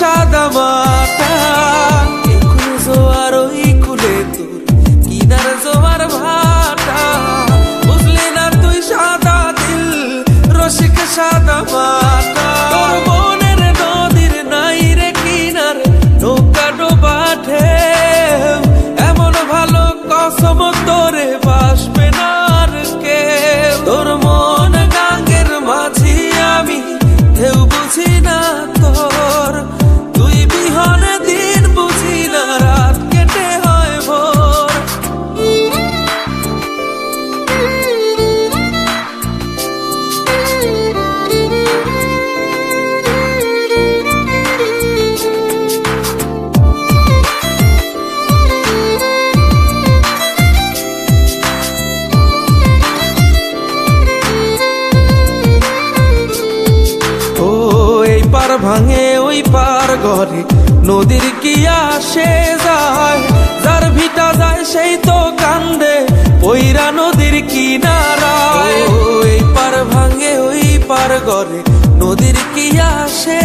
সাদা মাটা এই জোয়ার ওই কুলে তোর কিনার জোয়ার ভাটা। বুঝলি না তুই সাদা দিল, রসিক সাদা মাটা মনের নদীর নাই রে কিনার, নৌকা ডোবা এমন ভালো কসম তোরে বাসবে না কেউ। তোর মন গাঙ্গের মাঝি আমি, ঢেউ বুঝি না তোর। ঘরে, নদীর কি আসে যায়? যার ভিটা যায় সেই তো কান্দে ওইরা নদীর কিনারায়। নারায় এই পার ভাঙে, ওই পার গরে নদীর কি আসে